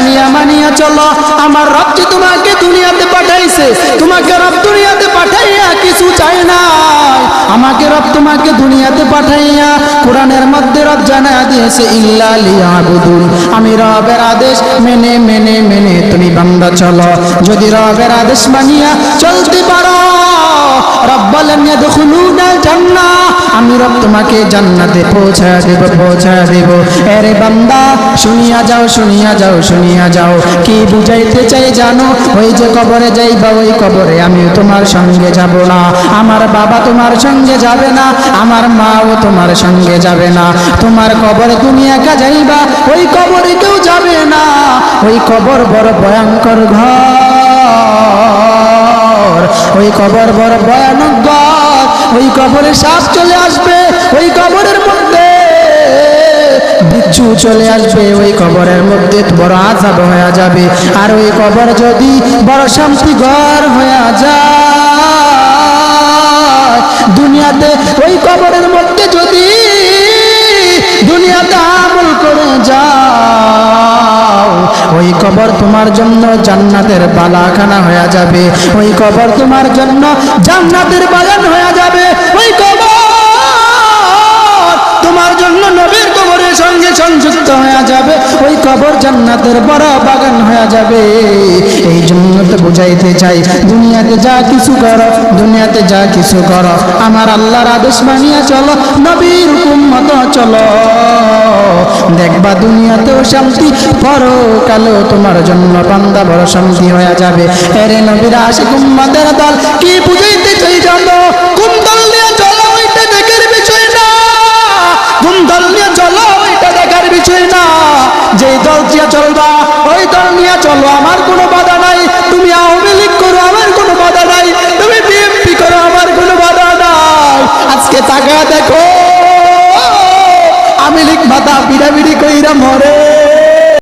মানিয়া মানিয়া চলো। আমার রব যে তোমাকে দুনিয়াতে পাঠাইছে, তোমাকে রব দুনিয়াতে পাঠাইয়া কিছু চাই না আমাকে রব তোমাকে দুনিয়াতে পাঠাইয়া কোরআনের মধ্যে রব জানা দিয়েছে, ইল্লা লিয়াবুদুন। আমি রবের আদেশ মেনে মেনে মেনে তুমি বান্দা চলো। যদি রবের আদেশ মানিয়া চলতে পারো, রব বলেন জান্নাহ আমি তোমাকে জান্নাতে পৌঁছা দেব পৌঁছা দেব। আরে বান্দা, শুনিয়া যাও শুনিয়া যাও শুনিয়া যাও। কি বুঝাইতে চাই জানো? ওই যে কবরে যাইবা, ওই কবরে আমি তোমার সঙ্গে যাব না। আমার বাবা তোমার সঙ্গে যাবে না, আমার মাও তোমার সঙ্গে যাবে না। তোমার কবরে তুমি একা যাইবা, ওই কবরে কেউ যাবে না। ওই কবর বড় ভয়ঙ্কর ঘর, ওই কবর বড় ভয়ানক ঘর। কবরে শ্বাস চলে আসবে, ওই কবরের মধ্যে। বিচ্ছু চলে আসবে, ওই কবরের মধ্যে বড় আজাব হয়ে যাবে। আর ওই কবর যদি বড় শান্তি ঘর হয়ে যায়, দুনিয়াতে ওই কবরের মধ্যে যদি দুনিয়াতে আমল করে যাও, ওই কবর তোমার জন্য জান্নাতের বালাখানা হয়ে যাবে। ওই কবর তোমার জন্য জান্নাতের বাগান হয়ে যাবে। হয়ে যাবে, ওই কবর জান্নাতের বড় বাগান হয়ে যাবে। এই জন্য তো বুঝাইতে চাই, দুনিয়াতে যা কিছু করো, দুনিয়াতে যা কিছু করো, আমার আল্লাহর আদেশ মানিয়া চলো, নবীর হুকুম মতো চলো। দেখবা দুনিয়াতেও শান্তি, পরকালেও তোমার জন্য বান্দা বড় শান্তি হয়ে যাবে। এরে নবীর আশিক উম্মাদের দল, কি বুঝাইতে চাই জানো? কোন দিয়ে চলবা ওই দল নিয়ে চলো, আমার কোনো বাধা নাই। তুমি আওয়ামী লীগ করো, আমার কোনো বাধা নাই। তুমি বিএনপি করো, আমার কোনো বাধা নাই। আজকে তাকা দেখো, আমি লিখ মাথা পিড়াপিড়ি কইরা মরে।